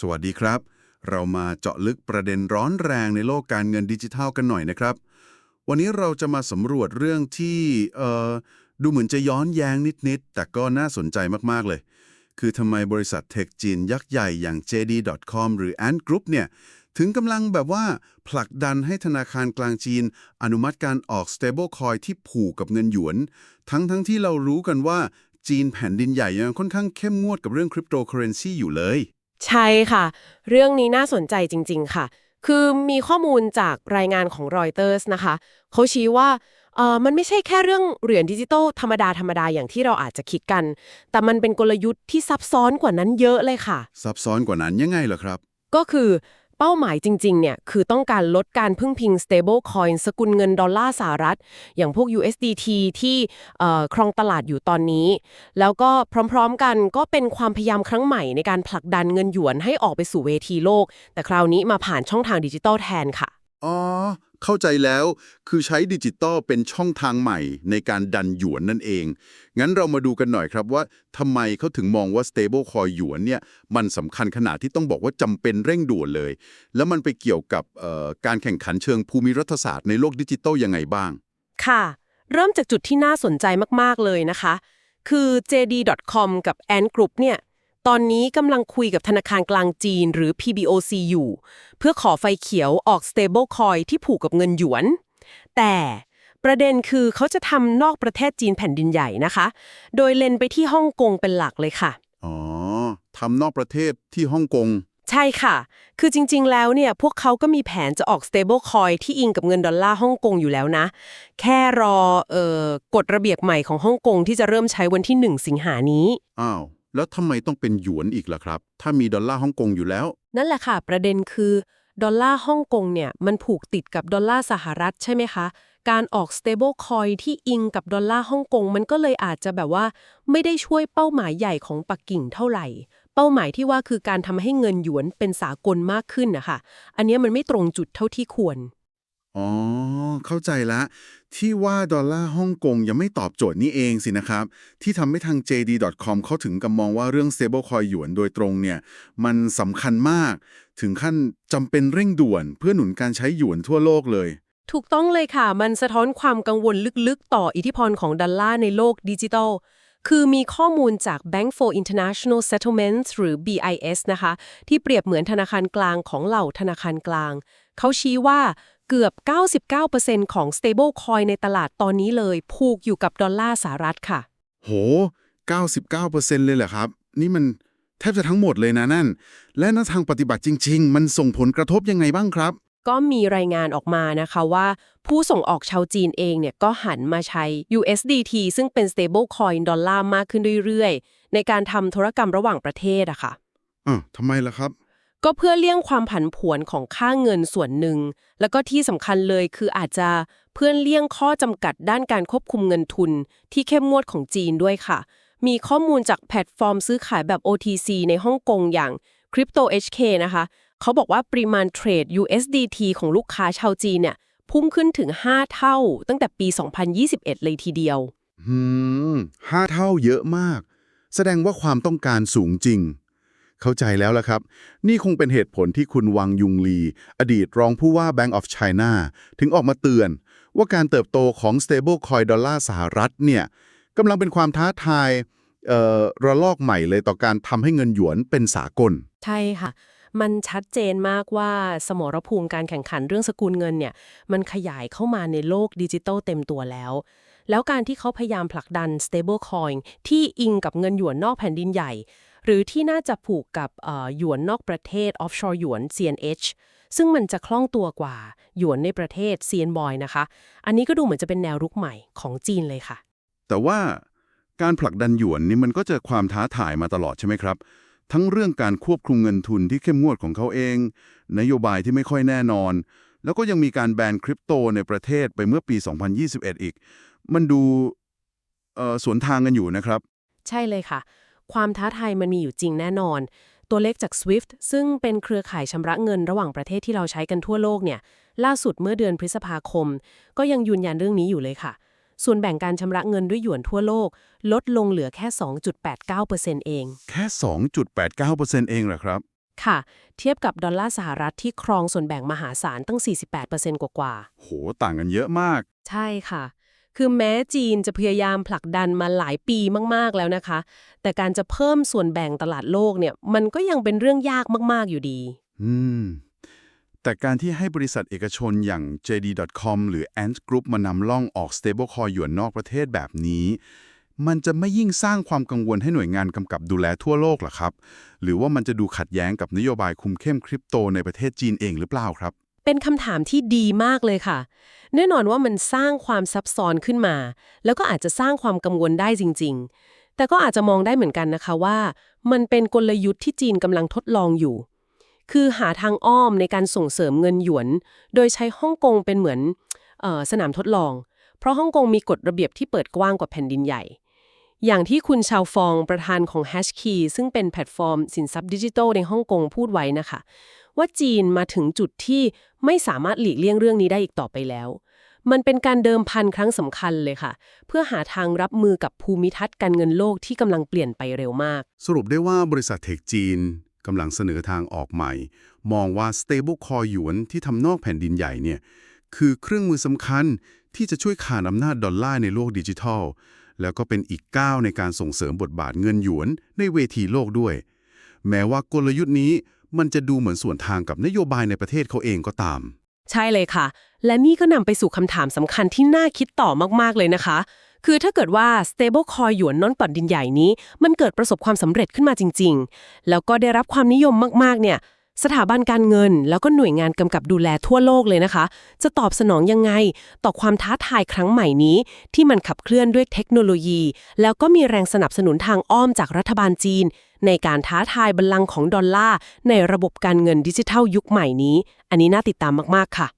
สวัสดีครับ เรามาเจาะลึกประเด็นร้อนแรงในโลกการเงินดิจิทัลกันหน่อยนะครับ วันนี้เราจะมาสำรวจเรื่องที่ดูเหมือนจะย้อนแย้งนิด ๆ แต่ก็น่าสนใจมาก ๆ เลย คือทำไมบริษัทเทคจีนยักษ์ใหญ่อย่าง JD.com หรือ Ant Group เนี่ย ถึงกำลังแบบว่าผลักดันให้ธนาคารกลางจีน อนุมัติการออก stablecoin ที่ผูกกับเงินหยวน ทั้งทั้งที่เรารู้กันว่าจีนแผ่นดินใหญ่ยังค่อนข้างเข้มงวดกับเรื่องคริปโตเคอเรนซีอยู่เลย ใช่ค่ะ เรื่องนี้น่าสนใจจริง ๆ ค่ะ คือมีข้อมูลจากรายงานของรอยเตอร์สนะคะ เขาชี้ว่าเออมันไม่ใช่แค่เรื่องเหรียญดิจิตอลธรรมดาธรรมดาอย่างที่เราอาจจะคิดกัน แต่มันเป็นกลยุทธ์ที่ซับซ้อนกว่านั้นเยอะเลยค่ะ ซับซ้อนกว่านั้นยังไงเหรอครับ ก็คือ เป้าหมายจริงๆเนี่ยคือต้องการลดการพึ่งพิง stable coin สกุลเงินดอลลาร์สหรัฐ อย่างพวก USDT ที่ครองตลาดอยู่ตอนนี้ แล้วก็พร้อมๆกันก็เป็นความพยายามครั้งใหม่ในการผลักดันเงินหยวนให้ออกไปสู่เวทีโลก แต่คราวนี้มาผ่านช่องทางดิจิตอลแทนค่ะ อ๋อ เข้าใจแล้ว คือใช้ดิจิตอลเป็นช่องทางใหม่ในการดันหยวนนั่นเอง งั้นเรามาดูกันหน่อยครับว่าทำไมเขาถึงมองว่า stable coin หยวนเนี่ยมันสำคัญขนาดที่ต้องบอกว่าจำเป็นเร่งด่วนเลย แล้วมันไปเกี่ยวกับเอ่อการแข่งขันเชิงภูมิรัฐศาสตร์ในโลกดิจิตอลยังไงบ้าง ค่ะ เริ่มจากจุดที่น่าสนใจมาก ๆ เลยนะคะ คือ JD.com กับ Ant Group เนี่ย ตอนนี้กำลังคุยกับธนาคารกลางจีนหรือ PBOC อยู่ เพื่อขอไฟเขียวออก stable coin ที่ผูกกับเงินหยวน แต่ประเด็นคือเขาจะทำนอกประเทศจีนแผ่นดินใหญ่นะคะ โดยเล็นไปที่ฮ่องกงเป็นหลักเลยค่ะ อ๋อ ทำนอกประเทศที่ฮ่องกง ใช่ค่ะ คือจริงๆ แล้วเนี่ย พวกเขาก็มีแผนจะออก stable coin ที่อิงกับเงินดอลลาร์ฮ่องกงอยู่แล้วนะ แค่รอเอ่อกฎระเบียบใหม่ของฮ่องกงที่จะเริ่มใช้วันที่ 1 สิงหานี้ อ้าว แล้วทำไมต้องเป็นหยวนอีกล่ะครับ ถ้ามีดอลลาร์ฮ่องกงอยู่แล้ว นั่นแหละค่ะ ประเด็นคือดอลลาร์ฮ่องกงเนี่ยมันผูกติดกับดอลลาร์สหรัฐใช่ไหมคะ การออก stable coin ที่อิงกับดอลลาร์ฮ่องกงมันก็เลยอาจจะแบบว่า ไม่ได้ช่วยเป้าหมายใหญ่ของปักกิ่งเท่าไหร่ เป้าหมายที่ว่าคือการทำให้เงินหยวนเป็นสากลมากขึ้นนะคะ อันนี้มันไม่ตรงจุดเท่าที่ควร อ๋อ เข้าใจละ ที่ว่าดอลลาร์ฮ่องกงยังไม่ตอบโจทย์นี้เองสินะครับ ที่ทำให้ทาง JD.com เขาถึงกับมองว่าเรื่อง stablecoin หยวนโดยตรงเนี่ย มันสำคัญมาก ถึงขั้นจำเป็นเร่งด่วนเพื่อหนุนการใช้หยวนทั่วโลกเลย ถูกต้องเลยค่ะ มันสะท้อนความกังวลลึกๆ ต่ออิทธิพลของดอลลาร์ในโลกดิจิทัลคือมีข้อมูลจาก Bank for International Settlements หรือ BIS นะคะ ที่เปรียบเหมือนธนาคารกลางของเหล่าธนาคารกลาง เขาชี้ว่า เกือบ 99%ของ stable coin ในตลาดตอนนี้เลย ผูกอยู่กับดอลลาร์สหรัฐค่ะ โห 99%เลยเหรอครับ นี่มันแทบจะทั้งหมดเลยนะนั่น และในทางปฏิบัติจริง ๆ มันส่งผลกระทบยังไงบ้างครับ ก็มีรายงานออกมานะคะว่า ผู้ส่งออกชาวจีนเองเนี่ยก็หันมาใช้ USDT ซึ่งเป็น stable coin ดอลลาร์มากขึ้นเรื่อยๆ ในการทำธุรกรรมระหว่างประเทศอะค่ะอะทำไมล่ะครับ ก็เพื่อเลี่ยงความผันผวนของค่าเงินส่วนหนึ่ง แล้วก็ที่สำคัญเลยคืออาจจะเพื่อเลี่ยงข้อจำกัดด้านการควบคุมเงินทุน ที่เข้มงวดของจีนด้วยค่ะ มีข้อมูลจากแพลตฟอร์มซื้อขายแบบ OTC ในฮ่องกงอย่าง Crypto HK นะคะ เขาบอกว่าปริมาณเทรด USDT ของลูกค้าชาวจีนเนี่ยพุ่งขึ้นถึง 5 เท่า ตั้งแต่ปี 2021 เลยทีเดียว หืมห้าเท่าเยอะมาก แสดงว่าความต้องการสูงจริง เข้าใจแล้วละครับ นี่คงเป็นเหตุผลที่คุณวังยุงลี อดีตรองผู้ว่า Bank of China ถึงออกมาเตือน ว่าการเติบโตของ stable coin ดอลลาร์สหรัฐเนี่ยกำลังเป็นความท้าทายระลอกใหม่เลยต่อการทำให้เงินหยวนเป็นสากล ใช่ค่ะ มันชัดเจนมากว่าสมรภูมิการแข่งขันเรื่องสกุลเงินเนี่ยมันขยายเข้ามาในโลกดิจิทัลเต็มตัวแล้วแล้วการที่เขาพยายามผลักดัน stable coin ที่อิงกับเงินหยวนนอกแผ่นดินใหญ่ หรือที่น่าจะผูกกับเอ่อหยวนนอกประเทศ offshore หยวน CNH ซึ่งมันจะคล่องตัวกว่าหยวนในประเทศ CNBOY นะคะ อันนี้ก็ดูเหมือนจะเป็นแนวรุกใหม่ของจีนเลยค่ะ แต่ว่าการผลักดันหยวนนี่มันก็เจอความท้าทายมาตลอดใช่ไหมครับ ทั้งเรื่องการควบคุมเงินทุนที่เข้มงวดของเขาเอง นโยบายที่ไม่ค่อยแน่นอน แล้วก็ยังมีการแบนคริปโตในประเทศไปเมื่อปี 2021 อีก มันดูเอ่อสวนทางกันอยู่นะครับ ใช่เลยค่ะ ความท้าทายมันมีอยู่จริงแน่นอน ตัวเลขจาก SWIFT ซึ่งเป็นเครือข่ายชำระเงินระหว่างประเทศที่เราใช้กันทั่วโลกเนี่ยล่าสุดเมื่อเดือนพฤษภาคม ก็ยังยืนยันเรื่องนี้อยู่เลยค่ะ ส่วนแบ่งการชำระเงินด้วยหยวนทั่วโลก ลดลงเหลือแค่ 2.89%เอง แค่ 2.89%เองเหรอครับ ค่ะ เทียบกับดอลลาร์สหรัฐที่ครองส่วนแบ่งมหาศาลตั้ง 48%กว่าๆโห ต่างกันเยอะมากใช่ค่ะ คือแม้จีนจะพยายามผลักดันมาหลายปีมากๆแล้วนะคะ แต่การจะเพิ่มส่วนแบ่งตลาดโลกเนี่ยมันก็ยังเป็นเรื่องยากมากๆอยู่ดี อืม แต่การที่ให้บริษัทเอกชนอย่าง JD.com หรือ Ant Group มานำล่องออก stablecoin หยวนนอกประเทศแบบนี้ มันจะไม่ยิ่งสร้างความกังวลให้หน่วยงานกำกับดูแลทั่วโลกหรอครับ หรือว่ามันจะดูขัดแย้งกับนโยบายคุมเข้มคริปโตในประเทศจีนเองหรือเปล่าครับ เป็นคำถามที่ดีมากเลยค่ะ แน่นอนว่ามันสร้างความซับซ้อนขึ้นมา แล้วก็อาจจะสร้างความกังวลได้จริง ๆ แต่ก็อาจจะมองได้เหมือนกันนะคะว่า มันเป็นกลยุทธ์ที่จีนกำลังทดลองอยู่ คือหาทางอ้อมในการส่งเสริมเงินหยวน โดยใช้ฮ่องกงเป็นเหมือนออสนามทดลอง เพราะฮ่องกงมีกฎระเบียบที่เปิดกว้างกว่าแผ่นดินใหญ่อย่างที่คุณชาวฟองประธานของ Hashkey ซึ่งเป็นแพลตฟอร์มสินทรัพย์ดิจิทัลในฮ่องกงพูดไว้นะคะ ว่าจีนมาถึงจุดที่ไม่สามารถหลีกเลี่ยงเรื่องนี้ได้อีกต่อไปแล้ว มันเป็นการเดิมพันครั้งสำคัญเลยค่ะ เพื่อหาทางรับมือกับภูมิทัศน์การเงินโลกที่กำลังเปลี่ยนไปเร็วมาก สรุปได้ว่าบริษัทเทคจีนกำลังเสนอทางออกใหม่ มองว่า stablecoin หยวนที่ทำนอกแผ่นดินใหญ่เนี่ยคือเครื่องมือสำคัญที่จะช่วยขานอำนาจดอลลาร์ในโลกดิจิทัล แล้วก็เป็นอีกก้าวในการส่งเสริมบทบาทเงินหยวนในเวทีโลกด้วย แม้ว่ากลยุทธ์นี้ มันจะดูเหมือนส่วนทางกับนโยบายในประเทศเขาเองก็ตาม ใช่เลยค่ะ และนี่ก็นำไปสู่คำถามสำคัญที่น่าคิดต่อมากๆเลยนะคะ คือถ้าเกิดว่า stablecoin หยวนน้อนปัดดินใหญ่นี้ มันเกิดประสบความสำเร็จขึ้นมาจริง ๆ แล้วก็ได้รับความนิยมมากๆเนี่ย สถาบันการเงิน แล้วก็หน่วยงานกำกับดูแลทั่วโลกเลยนะคะ จะตอบสนองยังไง ต่อความท้าทายครั้งใหม่นี้ ที่มันขับเคลื่อนด้วยเทคโนโลยี แล้วก็มีแรงสนับสนุนทางอ้อมจากรัฐบาลจีน ในการท้าทายบัลลังก์ของดอลลาร์ในระบบการเงินดิจิทัลยุคใหม่นี้ อันนี้น่าติดตามมาก ๆ ค่ะ